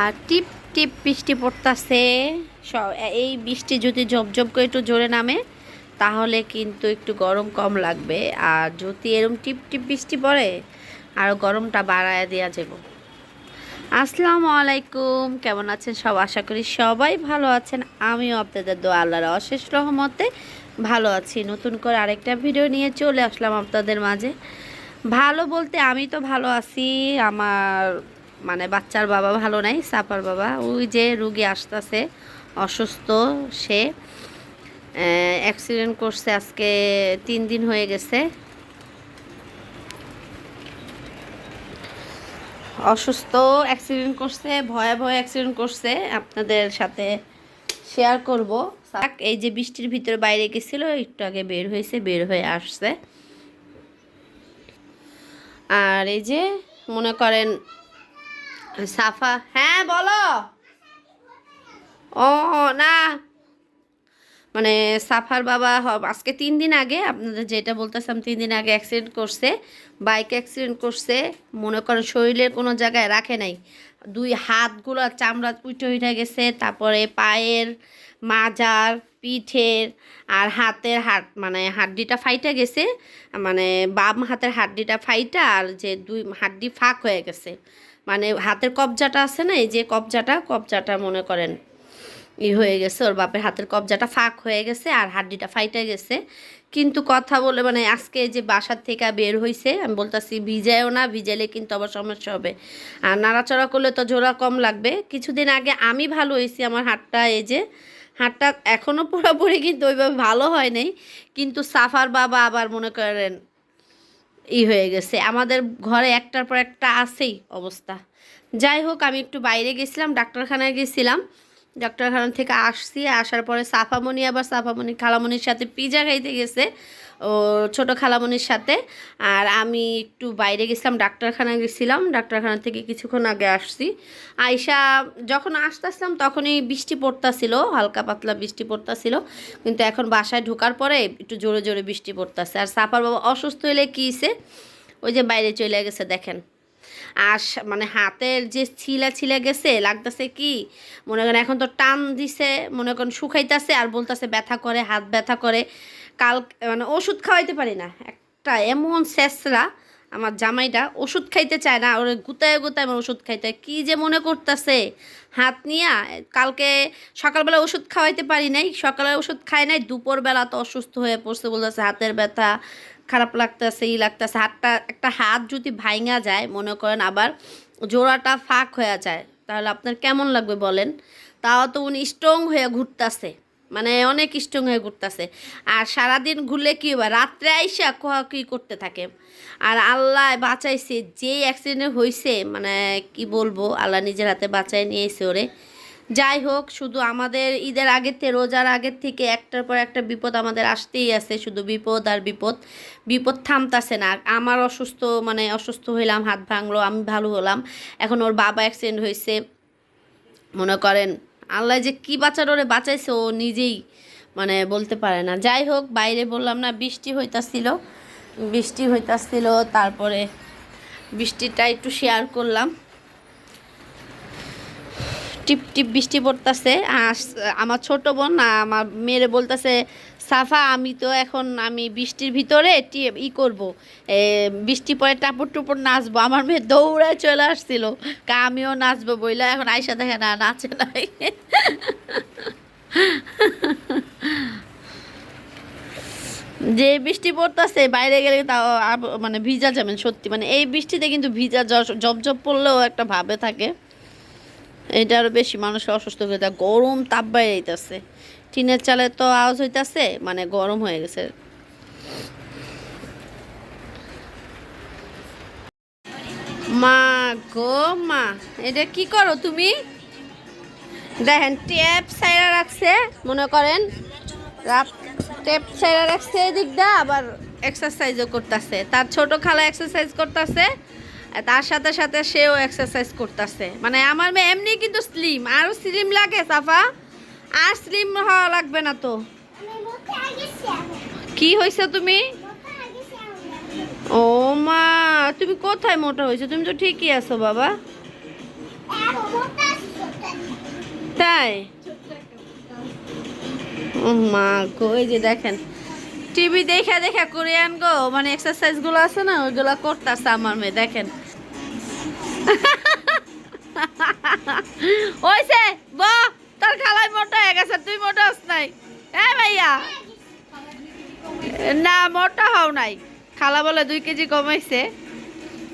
আর টিপ টিপ বৃষ্টি পড়তাছে। এই বৃষ্টি যদি ঝপঝপ করে একটু জোরে নামে, তাহলে কিন্তু একটু গরম কম লাগবে। আর যদি এরম টিপ টিপ বৃষ্টি পড়ে, আর গরমটা বাড়ায় দেওয়া যাব। আসসালামু আলাইকুম, কেমন আছেন সব? আশা করি সবাই ভালো আছেন। আমিও আপনাদের দোয়া, আল্লাহর অশেষ রহমতে ভালো আছি। নতুন করে আরেকটা ভিডিও নিয়ে চলে আসলাম আপনাদের মাঝে। ভালো বলতে আমি তো ভালো আছি। আমার মানে বাচ্চার বাবা ভালো নাই সাপার বাবা। ওই যে রুগী আসতেছে, অসুস্থ সে অ্যাক্সিডেন্ট করছে আজকে তিন দিন হয়ে গেছে। অসুস্থ অ্যাক্সিডেন্ট করছে ভয়াবহ অ্যাক্সিডেন্ট করছে। আপনাদের সাথে শেয়ার করব। এই যে বৃষ্টির ভিতরে বাইরে গেছিল, একটু আগে বের হয়েছে, বের হয়ে আসছে। আর এই যে, মনে করেন সাফা। হ্যাঁ বলো। ও, না। মানে সাফার বাবা আজকে তিন দিন আগে, আপনাদের যেটা বলতেছিলাম, তিন দিন আগে অ্যাক্সিডেন্ট করছে বাইক অ্যাক্সিডেন্ট করছে, মনে করেন শরীরের কোনো জায়গায় রাখে নাই। দুই হাতগুলো চামড়া উঠে উঠে গেছে, তারপরে পায়ের মাজার, পিঠের আর হাতের হাট মানে হাড্ডিটা ফাইটা গেছে মানে বাম হাতের হাড্ডিটা ফাইটা আর যে দুই হাড্ডি ফাঁক হয়ে গেছে। মানে হাতের কবজাটা আছে না, এই যে কবজাটা কবজাটা মনে করেন ই হয়ে গেছে, ওর বাপের হাতের কবজাটা ফাঁক হয়ে গেছে আর হাড্ডিটা ফাইটা গেছে। কিন্তু কথা বলে মানে আজকে যে বাসার থেকে বের হয়েছে আমি বলতেছি ভিজায়ও না, ভিজাইলে কিন্তু আবার সমস্যা হবে। আর নাড়াচড়া করলে তো জোড়া কম লাগবে। কিছুদিন আগে আমি ভালো হয়েছি আমার হাতটা, এই যে হাতটা এখনও পুরোপুরি কিন্তু ওইভাবে ভালো হয় নাই। কিন্তু সাফার বাবা আবার মনে করেন ই হয়ে গেছে। আমাদের ঘরে একটার পর একটা আছেই অবস্থা। যাই হোক, আমি একটু বাইরে গেছিলাম, ডাক্তারখানায় গেছিলাম। ডাক্তারখানা থেকে আসছি, আসার পরে সাফামণি, আবার সাফামণি খালামণির সাথে পিজা খাইতে গেছে, ও ছোট খালামণির সাথে। আর আমি একটু বাইরে গেছিলাম, ডাক্তারখানায় গেছিলাম, ডাক্তারখানা থেকে কিছুক্ষণ আগে আসছি। আয়সা যখন আসতে আসতেছিলাম তখনই বৃষ্টি পড়তাছিল, হালকা পাতলা বৃষ্টি পড়তাছিল, কিন্তু এখন বাসায় ঢোকার পরে একটু জোরে জোরে বৃষ্টি পড়তাছে। আর সাফার বাবা অসুস্থ হলে কী? ওই যে বাইরে চলে গেছে, দেখেন। আর মানে হাতের যে ছিলা ছিলা গেছে, লাগতেছে কি? মনে করেন এখন তো টান দিছে, মনে করেন শুকাইতেছে আর বলতেছে ব্যথা করে, হাত ব্যথা করে। কাল মানে ওষুধ খাওয়াইতে পারি না। একটা এমন শেষরা আমার জামাইটা ওষুধ খাইতে চায় না, ওরে গুতায় গুতায় আমার ওষুধ খাইতে। কি যে মনে করতেছে? হাত নিয়া কালকে সকালবেলা ওষুধ খাওয়াইতে পারি নাই, সকালে ওষুধ খাই নাই, দুপুরবেলা তো অসুস্থ হয়ে পড়ছে, বলতেছে হাতের ব্যথা। খারাপ লাগতেছে, ই লাগতেছে, হাতটা, একটা হাত যদি ভাঙা যায়, মনে করেন আবার জোড়াটা ফাঁক হয়ে যায়, তাহলে আপনার কেমন লাগবে বলেন? তাও তো উনি স্ট্রং হয়ে ঘুরতাছে মানে অনেক স্ট্রং হয়ে ঘুরতেছে। আর সারাদিন ঘুরলে কী হবে? রাত্রে আইসা কোয়া কী করতে থাকে। আর আল্লাহ বাঁচাইছে, যেই অ্যাক্সিডেন্ট হয়েছে মানে কি বলব, আল্লাহ নিজের হাতে বাঁচাই নিয়েছে ওরে। যাই হোক, শুধু আমাদের ঈদের আগের থেকে, রোজার আগের থেকে একটার পর একটা বিপদ আমাদের আসতেই আছে, শুধু বিপদ আর বিপদ। বিপদ থামতাছে না। আমার অসুস্থ মানে অসুস্থ হইলাম, হাত ভাঙলো, আমি ভালো হলাম। এখন ওর বাবা অ্যাক্সিডেন্ট হয়েছে মনে করেন, আল্লাহ যে কি বাঁচার ওরে বাঁচাইছে, ও নিজেই মানে বলতে পারে না। যাই হোক, বাইরে বললাম না, বৃষ্টি হইতাছিল। বৃষ্টি হইতাছিল, তারপরে বৃষ্টিটা একটু শেয়ার করলাম। টিপ টিপ বৃষ্টি পড়তেছে আমার ছোট বোন আমার মেয়েরে বলতেছে, সাফা, আমি তো এখন, আমি বৃষ্টির ভিতরে ই করব। বৃষ্টি পরে টাপুর টুপুর নাচবো। আমার মেয়ে দৌড়ায় চলে আসছিল। কা, আমিও নাচবো বইলা, এখন আয়সা দেখে না, নাচে নাই। যে বৃষ্টি পড়তেছে, বাইরে গেলে তাও মানে ভিজা যাবেন সত্যি। মানে এই বৃষ্টিতে কিন্তু ভিজা জব জব পড়লেও একটা ভাবে থাকে। এটা আরও বেশি মানুষ অসুস্থ হয়ে যায়। গরম তাপ বাইরে যাইতেছে। টিনের চালে তো আওয়াজ হইতাছে মানে গরম হয়ে গেছে। মা গো মা, এটা কি করো তুমি? দেখেন, ট্যাপ সাইরা রাখছে, মনে করেন ট্যাপ সাইরা রাখছে এদিক দা আবার এক্সারসাইজও করতেছে। তার ছোট খালা এক্সারসাইজ করতেছে তার সাথে সাথে সেও এক্সারসাইজ করতেছে। মানে আমার মেয়ে এমনি কিন্তু স্লিম আরও স্লিম লাগে সাফা। আর স্লিম হওয়া লাগবে না তো। কি হয়েছে তুমি? ও মা, তুমি কোথায় মোটা হয়েছো? তুমি তো ঠিকই আছো বাবা। তাই? ও মা এই যে দেখেন। টিভি দেখা দেখা কোরিয়ান গো মানে এক্সারসাইজগুলো আছে না, ওইগুলো করতেছে আমার মেয়ে, দেখেন। ওইছে, ব, তোর খালাই মোটা হয়ে গেছে, তুই মোটা হস নাই। এ ভাইয়া। না, মোটা হও নাই। খালা বলে দুই কেজি কমাইছে।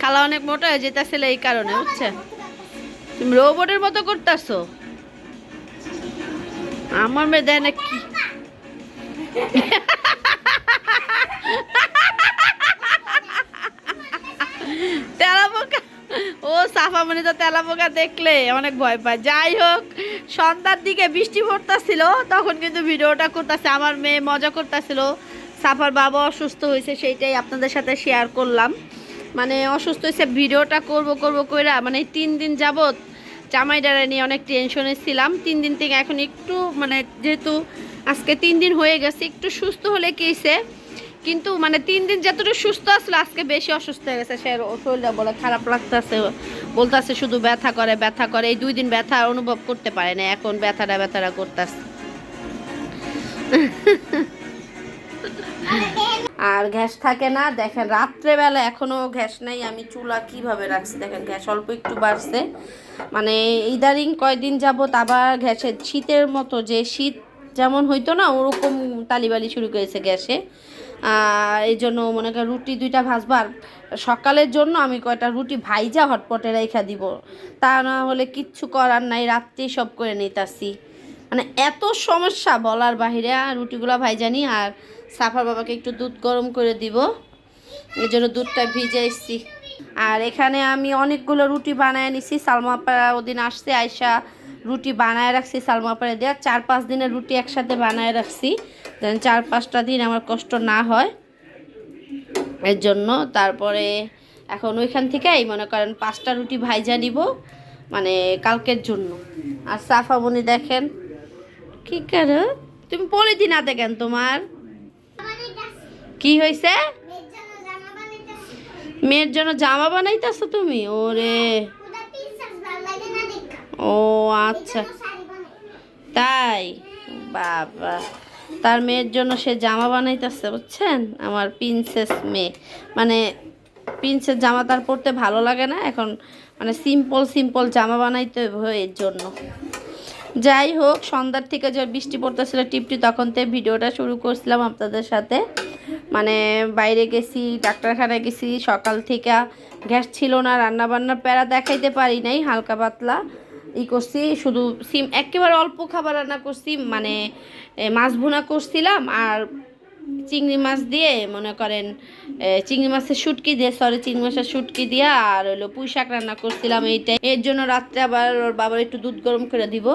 খালা অনেক মোটা হয়ে যেতেছিল এই কারণে, বুঝছে? তুমি রোবটের মতো করতেছো। আমার মেয়ে দেয় না কি তেলা পোকা ও সাফা মানে তো তেলা পোকা দেখলে অনেক ভয় পায়। যাই হোক, সন্ধ্যার দিকে বৃষ্টি পড়তেছিল, তখন কিন্তু ভিডিওটা করতেছে, আমার মেয়ে মজা করতেছিল। সাফার বাবা অসুস্থ হয়েছে, সেইটাই আপনাদের সাথে শেয়ার করলাম। মানে অসুস্থ হয়েছে, ভিডিওটা করব করব কইরা মানে তিন দিন যাবত জামাইডারে নিয়ে অনেক টেনশনে ছিলাম। তিন দিন থেকে এখন একটু মানে যেহেতু আজকে তিন দিন হয়ে গেছে, একটু সুস্থ হলে কেছে কিন্তু মানে তিন দিন যতটুকু সুস্থ আসলো, আজকে বেশি অসুস্থ হয়ে গেছে। সে শরীরটা বলে খারাপ লাগতেছে, বলতেছে শুধু ব্যথা করে ব্যথা করে। এই দুই দিন ব্যথা অনুভব করতে পারে না, এখন ব্যথাটা ব্যথাটা করতেছে। আর গ্যাস থাকে না। দেখেন, রাত্রেবেলা এখনও গ্যাস নাই। আমি চুলা কীভাবে রাখছি? দেখেন, গ্যাস অল্প একটু বাড়ছে। মানে ইদারিং কয়দিন যাবত আবার গ্যাসের শীতের মতো যে শীত যেমন হইতো না, ওরকম তালিবালি শুরু করেছে গ্যাসে। এই জন্য মনে করেন রুটি দুইটা ভাজবার সকালের জন্য আমি কয়টা রুটি ভাইজা হটপটে রেখা দিব। তা না হলে কিচ্ছু করার নাই রাত্রেই সব করে নিতাছি। মানে এত সমস্যা বলার বাহিরে আর রুটিগুলো ভাইজানি আর সাফার বাবাকে একটু দুধ গরম করে দিব। এই জন্য দুধটা ভিজে এসছি আর এখানে আমি অনেকগুলো রুটি বানায় নিছি। সালমা ওদিন আসছে আয়সা রুটি বানায় রাখছি, সালমা পাড়া দেওয়া চার পাঁচ দিনের রুটি একসাথে বানায় রাখছি। যেন চার পাঁচটা দিন আমার কষ্ট না হয়। এর জন্য তারপরে এখন ওইখান থেকেই মনে করেন পাঁচটা রুটি ভাইজা নিব মানে কালকের জন্য। আর সাফামনি দেখেন, কি করো? তুমি পলিথিন হাতে কেন তোমার? কি হয়েছে? মেয়ের জন্য জামা বানাইতেছো তুমি? ওরে। ও আচ্ছা। তাই? বাবা। তার মেয়ের জন্য সে জামা বানাইতেছে, বুঝছেন? আমার প্রিন্সেস মেয়ে। মানে প্রিন্সেস জামা তার পরতে ভালো লাগে না? এখন মানে সিম্পল সিম্পল জামা বানাইতে এর জন্য। যাই হোক, সন্ধ্যার থেকে যে বৃষ্টি পড়তেছিল টিপটি তখন থেকে ভিডিওটা শুরু করছিলাম আপনাদের সাথে। মানে বাইরে গেছি, ডাক্তারখানায় গেছি, সকাল থেকে গ্যাস ছিল না রান্না বান্নার প্যারা দেখাইতে পারি নাই, হালকা পাতলা। ই করছি, শুধু সিম, একেবারে অল্প খাবার রান্না করছি মানে মাছ ভুনা করছিলাম আর চিংড়ি মাছ দিয়ে, মনে করেন চিংড়ি মাছের শুটকি দিয়ে সরি চিংড়ি মাছের শুটকি দিয়ে আর হলো পুঁই শাক রান্না করছিলাম এইটাই। এর জন্য রাত্রে আবার ওর বাবার একটু দুধ গরম করে দিব।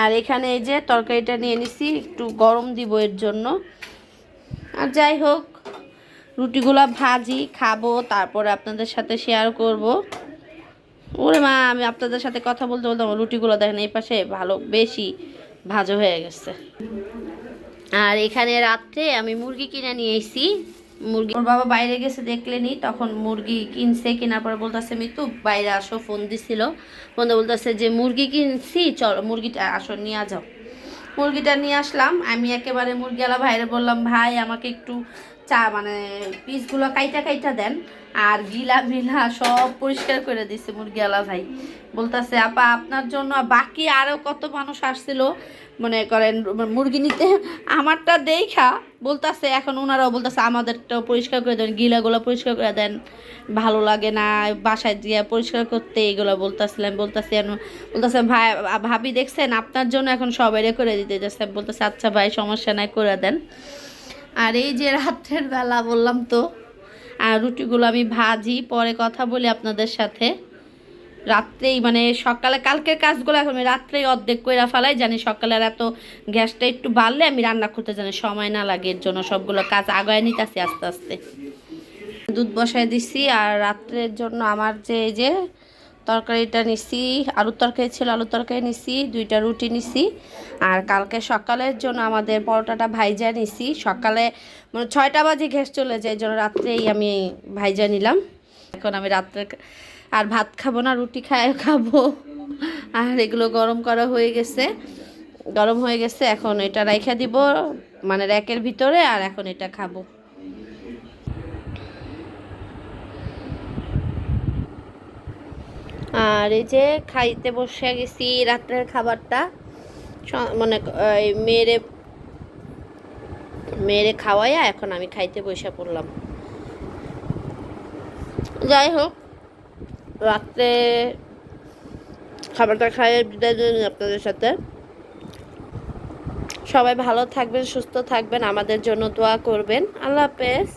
আর এখানে এই যে তরকারিটা নিয়ে নিছি, একটু গরম দিব এর জন্য। আর যাই হোক, রুটিগুলো ভাজি, খাব, তারপরে আপনাদের সাথে শেয়ার করব। ওরে মা, আমি আপনাদের সাথে কথা বলতে বলতে আমার রুটিগুলো দেখেন, এই পাশে ভালো, বেশি ভাজো হয়ে গেছে। আর এখানে রাত্রে আমি মুরগি কিনে নিয়ে এসেছি। মুরগি ওর বাবা বাইরে গেছে দেখলেনি তখন মুরগি কিনছে, কেনার পরে বলতেছে, মিতু, বাইরে আসো, ফোন দিছিল। ফোনে বলতেছে যে, মুরগি কিনছি, চলো, মুরগিটা আসো, নিয়ে যাও। মুরগিটা নিয়ে আসলাম, আমি একেবারে মুরগিওয়ালা ভাইরে বললাম, ভাই, আমাকে একটু চা মানে পিসগুলো কাইটা কাইটা দেন। আর গিলা মিলা সব পরিষ্কার করে দিছে মুরগিওয়ালা ভাই। বলতেছে, আপা, আপনার জন্য বাকি আরও কত মানুষ আসছিল? মনে করেন, মুরগি নিতে আমারটা দেখা। বলতেছে, এখন ওনারাও বলতেছে, আমাদেরটাও পরিষ্কার করে দেন, গিলাগুলো পরিষ্কার করে দেন। ভালো লাগে না, বাসায় দিয়ে পরিষ্কার করতে, এগুলো বলতেছিলাম। বলতেছি বলতেছে, ভাই, ভাবি দেখছেন, আপনার জন্য এখন সবাই করে দিতে যাচ্ছে বলতেছে আচ্ছা ভাই, সমস্যা নাই, করে দেন। আর এই যে রাত্রের বেলা বললাম তো, আর রুটিগুলো আমি ভাজি, পরে কথা বলি আপনাদের সাথে। রাত্রেই মানে সকালে, কালকের কাজগুলো এখন আমি রাত্রেই অর্ধেক কইরা ফেলাই, জানি সকালে আর এত গ্যাসটা একটু বাড়লে আমি রান্না করতে জানি সময় না লাগে, এর জন্য সবগুলো কাজ আগায় নিতেছি আস্তে আস্তে। দুধ বসায় দিছি, আর রাত্রের জন্য আমার যে, এই যে তরকারিটা নিছি, আলুর তরকারি ছিল, আলুর তরকারি নিছি, দুইটা রুটি নিছি। আর কালকে সকালের জন্য আমাদের পরোটাটা ভাইজা নিছি। সকালে মানে ছয়টা বাজে গ্যাস চলে যায় জন্য রাত্রেই আমি ভাইজা নিলাম। এখন আমি রাত্রে আর ভাত খাব না, রুটি খায় খাব। আর এগুলো গরম করা হয়ে গেছে। গরম হয়ে গেছে, এখন এটা রাইখা দিব মানে র্যাকের ভিতরে, আর এখন এটা খাব। আর এই যে খাইতে বসে গেছি রাত্রের খাবারটা। মানে মেয়েরে মেয়েরে খাওয়াইয়া এখন আমি খাইতে বসে পড়লাম। যাই হোক, রাত্রে খাবারটা খাইয়ে বিদায় আপনাদের সাথে। সবাই ভালো থাকবেন, সুস্থ থাকবেন, আমাদের জন্য দোয়া করবেন। আল্লাহ হাফেজ।